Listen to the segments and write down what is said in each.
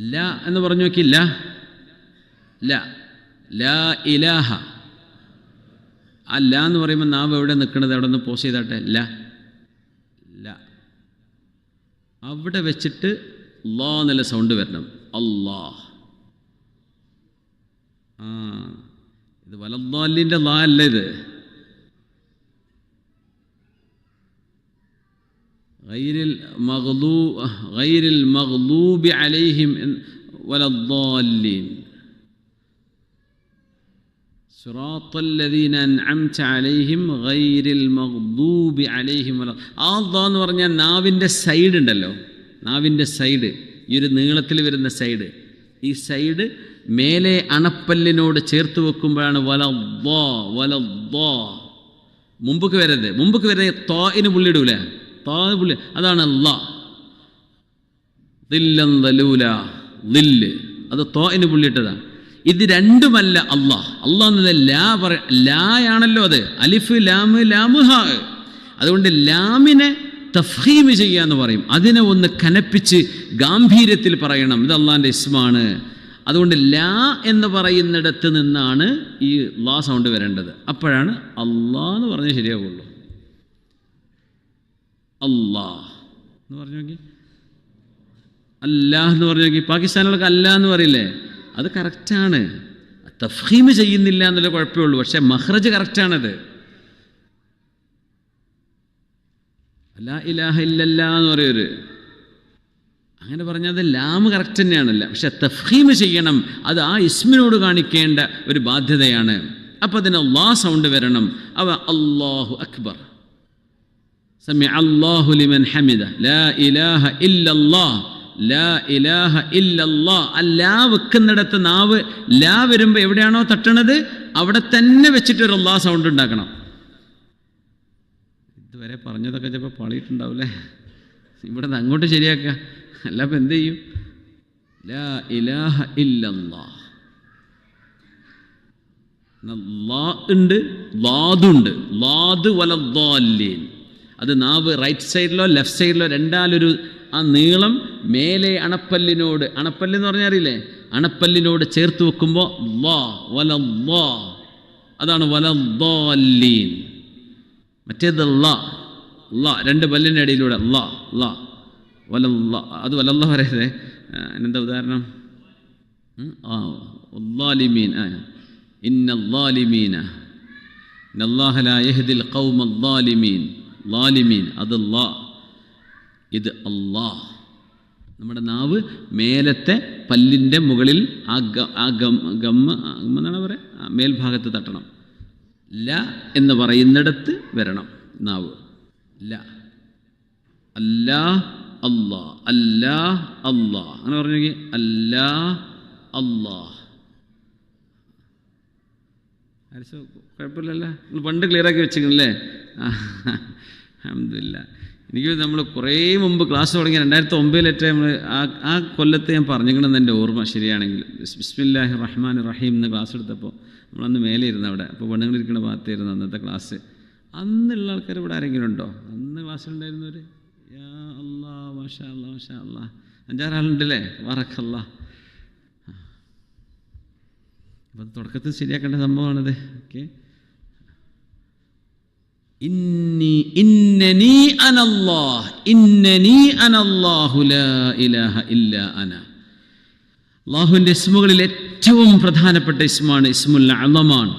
ല എന്ന് പറഞ്ഞു നോക്കി ല. ല. ഇലാഹ. ആ ല എന്ന് പറയുമ്പോൾ നാവ് എവിടെ നിൽക്കുന്നത് അവിടെ നിന്ന് പോസ് ചെയ്താട്ടെ. ല. ല. അവിടെ വെച്ചിട്ട് ലോ എന്നുള്ള സൗണ്ട് വരണം. അല്ലാ ആ. ഇത് വലദ്ദാലിന്റെ ലാ അല്ല ഇത്. غير المغضوب غير المغضوب عليهم ولا الضالين صراط الذين أنعمت عليهم غير المغضوب عليهم ولا ആ ദ്വാ എന്ന് പറഞ്ഞാൽ നാവിൻ്റെ സൈഡ് ഉണ്ടല്ലോ നാവിൻ്റെ സൈഡ് ഈ ഒരു നീളത്തിൽ വരുന്ന സൈഡ് ഈ സൈഡ് മേലെ അണപ്പല്ലിനോട് ചേർത്ത് വെക്കുമ്പോഴാണ് വല ദ്വാ വല ദ്വാ മുമ്പക്ക് വരരുത് മുമ്പക്ക് വരുന്നത് തോയിന് പുള്ളിയിടൂലേ താ പുള്ളി അതാണ് ല ദില്ലൻ ദലൂല ദില്ല്. അത് തോയിന് പുള്ളിയിട്ടതാണ്. ഇത് രണ്ടുമല്ല അള്ളാഹ് അള്ളാഹ് എന്നത് ലാ പറ ലായാണല്ലോ അത്. അലിഫ് ലാമ് ലാമ് ഹാ അതുകൊണ്ട് ലാമിനെ തഫീമ് ചെയ്യാന്ന് പറയും. അതിനെ ഒന്ന് കനപ്പിച്ച് ഗാംഭീര്യത്തിൽ പറയണം. ഇത് അള്ളാഹിന്റെ ഇസ്മാണ്. അതുകൊണ്ട് ലാ എന്ന് പറയുന്നിടത്ത് നിന്നാണ് ഈ ലാ സൗണ്ട് വരേണ്ടത്. അപ്പോഴാണ് അള്ളാഹ് എന്ന് പറഞ്ഞാൽ ശരിയാവുള്ളൂ. അല്ലാ എന്ന് പറഞ്ഞു നോക്കി. അല്ലാഹ് എന്ന് പറഞ്ഞു നോക്കി. പാകിസ്ഥാനിലൊക്കെ അല്ല എന്ന് പറയില്ലേ? അത് കറക്റ്റാണ് തഫീമ് ചെയ്യുന്നില്ല എന്നുള്ള കുഴപ്പമേ ഉള്ളൂ. പക്ഷേ മഹ്റജ് കറക്റ്റാണത് അല്ല ഇലാഹ ഇല്ലല്ല എന്ന് പറയൊരു. അങ്ങനെ പറഞ്ഞാൽ അത് ലാമ് കറക്റ്റ് തന്നെയാണല്ല. പക്ഷെ തഫീമ് ചെയ്യണം. അത് ആ ഇസ്മിനോട് കാണിക്കേണ്ട ഒരു ബാധ്യതയാണ്. അപ്പം അതിന് അള്ളാ സൗണ്ട് വരണം. അവ അള്ളാഹു അക്ബർ. سمع الله لمن حمده لا إله إلا الله ലാ ഇലാഹ ഇല്ലല്ലാ ആ ലാ വെക്കുന്നിടത്ത് നാവ് ലാ വരുമ്പോൾ എവിടെയാണോ തട്ടണത് അവിടെ തന്നെ വെച്ചിട്ട് ഒരു അള്ളാ സൗണ്ട് ഉണ്ടാക്കണം ഇതുവരെ പറഞ്ഞതൊക്കെ ചിലപ്പോൾ പളിയിട്ടുണ്ടാവില്ലേ ഇവിടെ നിന്ന് അങ്ങോട്ട് ശരിയാക്കുക അല്ല അപ്പം എന്ത് ചെയ്യും ലാ ഇലാഹ ഇല്ലല്ലാ ലാ ഉണ്ട് ലാദുണ്ട് ലാദ് വലദ്ദാലീൻ അത് നാവ് റൈറ്റ് സൈഡിലോ ലെഫ്റ്റ് സൈഡിലോ രണ്ടാലൊരു ആ നീളം മേലെ അണപ്പല്ലിനോട് അണപ്പല്ല് എന്ന് പറഞ്ഞാൽ അറിയില്ലേ? അണപ്പല്ലിനോട് ചേർത്ത് വെക്കുമ്പോൾ വാ വല വാ അതാണ് വല ദോല്ലീൻ മറ്റേത് ലാ രണ്ട് പല്ലിന്റെ ഇടയിലൂടെ ലാ ലാ വല അത് വലല്ല പറയരുത്. എന്താ ഉദാഹരണം? ആ ലാലിമീൻ ഇന്ന ലാലിമീന നല്ലാഹലായഹദിൽ കൗമ ലാലിമീൻ അത് ലാ ഇത് അള്ളാ നമ്മുടെ നാവ് മേലത്തെ പല്ലിന്റെ മുകളിൽ ആ ഗ ആ ഗം ഗമ്മ എന്നാണ് പറയുക? മേൽഭാഗത്ത് തട്ടണം. ല എന്ന് പറയുന്നിടത്ത് വരണം നാവ്. ല. അല്ലാ അല്ലാ അല്ലാ അല്ലാ അങ്ങനെ പറഞ്ഞെങ്കിൽ അല്ലാ അല്ലാ കുഴപ്പമില്ലല്ലേ. പണ്ട് ക്ലിയറാക്കി വെച്ചിരിക്കണല്ലേ? അഹമ്മദില്ല എനിക്ക് നമ്മൾ കുറേ മുമ്പ് ക്ലാസ് തുടങ്ങി രണ്ടായിരത്തി ഒമ്പതിലേറ്റ നമ്മൾ ആ ആ കൊല്ലത്തെ ഞാൻ പറഞ്ഞിരിക്കണം എന്റെ ഓർമ്മ ശരിയാണെങ്കിൽ. ബിസ്മില്ലാഹി റഹ്മാൻ റഹീം എന്ന് ക്ലാസ് എടുത്തപ്പോൾ നമ്മളന്ന് മേലെ ഇരുന്നു അവിടെ. അപ്പോൾ പെണ്ണുങ്ങളിരിക്കുന്ന ഭാഗത്തായിരുന്നു അന്നത്തെ ക്ലാസ്. അന്നുള്ള ആൾക്കാർ ഇവിടെ ആരെങ്കിലും ഉണ്ടോ? അന്ന് ക്ലാസ്സിലുണ്ടായിരുന്നവർ യാ അല്ലാ മാഷാ അല്ലാ മാഷാ അല്ലാ അഞ്ചാറാളുണ്ടല്ലേ വറക്കല്ലാ അപ്പം തുടക്കത്തിൽ ശരിയാക്കേണ്ട സംഭവമാണത്. ഓക്കെ. അള്ളാഹുവിന്റെ ഇസ്മുകളിൽ ഏറ്റവും പ്രധാനപ്പെട്ട ഇസ്മാണ് ഇസ്മുൽ അള്ളമാണ്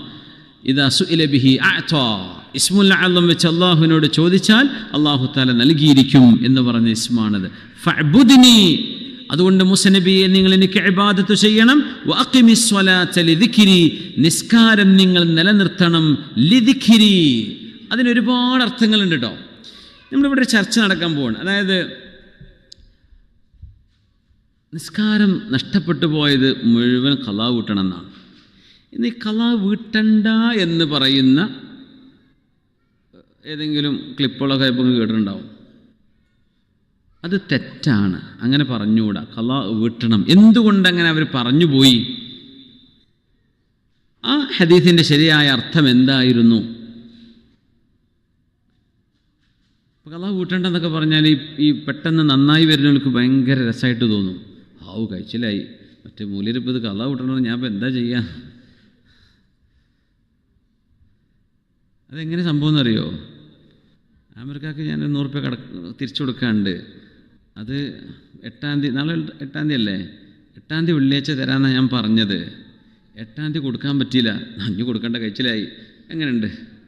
ഇതാ സുഇല ബിഹി അഅ്താ. ഇസ്മുൽ അള്ളം വെച്ച് അള്ളാഹുവിനോട് ചോദിച്ചാൽ അള്ളാഹു താല നൽകിയിരിക്കും എന്ന് പറഞ്ഞ ഇസ്മാണത്. ഫഅ്ബുദ്നി. അതുകൊണ്ട് മുസനബിയെ നിങ്ങൾ എനിക്ക് ഇബാദത്ത് ചെയ്യണം. നിസ്കാരം നിങ്ങൾ നിലനിർത്തണം. ലിദിക്രി അതിന് ഒരുപാട് അർത്ഥങ്ങളുണ്ട് കേട്ടോ നമ്മളിവിടെ ചർച്ച നടക്കാൻ പോവാണ്. അതായത് നിസ്കാരം നഷ്ടപ്പെട്ടു പോയത് മുഴുവൻ കലാ വീട്ടണം എന്നാണ് ഇന്ന് ഈ കലാ വീട്ടണ്ട എന്ന് പറയുന്ന ഏതെങ്കിലും ക്ലിപ്പുകളൊക്കെ ഇപ്പോൾ കേട്ടിട്ടുണ്ടാവും. അത് തെറ്റാണ്. അങ്ങനെ പറഞ്ഞുകൂടാ. കല വീട്ടണം. എന്തുകൊണ്ടങ്ങനെ അവർ പറഞ്ഞു പോയി? ആ ഹദീസിന്റെ ശരിയായ അർത്ഥം എന്തായിരുന്നു? ഇപ്പോൾ കലാ വീട്ടണ്ടെന്നൊക്കെ പറഞ്ഞാൽ ഈ ഈ പെട്ടെന്ന് നന്നായി വരുന്നവർക്ക് ഭയങ്കര രസമായിട്ട് തോന്നും. ഹാവ് കഴിച്ചിലായി. മറ്റേ മൂല്യരിപ്പ് ഇത് കൂട്ടണമെന്ന് ഞാൻ ഇപ്പം എന്താ ചെയ്യാം? അതെങ്ങനെ സംഭവം എന്നറിയോ? അമേരിക്കക്ക് ഞാൻ നൂറ് രൂപ കട തിരിച്ചു കൊടുക്കാണ്ട്. അത് എട്ടാം തീയതി നാളെ എട്ടാം തീയതി അല്ലേ? എട്ടാം തീയതി വെള്ളിയാഴ്ച തരാമെന്നാണ് ഞാൻ പറഞ്ഞത്. എട്ടാം തീയതി കൊടുക്കാൻ പറ്റിയില്ല. അഞ്ഞു കൊടുക്കേണ്ട കഴിച്ചിലായി. എങ്ങനെയുണ്ട്?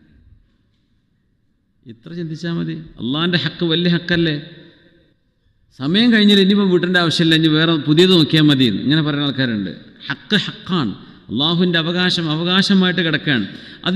ഇത്ര ചിന്തിച്ചാൽ മതി. അള്ളാഹിന്റെ ഹക്ക് വലിയ ഹക്കല്ലേ? സമയം കഴിഞ്ഞില്ല ഇനിയിപ്പം വീട്ടേണ്ട ആവശ്യമില്ല ഇനി വേറെ പുതിയത് നോക്കിയാൽ മതി ഇങ്ങനെ പറയുന്ന ആൾക്കാരുണ്ട്. ഹക്ക് ഹക്കാണ്. അള്ളാഹുവിന്റെ അവകാശം അവകാശമായിട്ട് കിടക്കുകയാണ്. അത്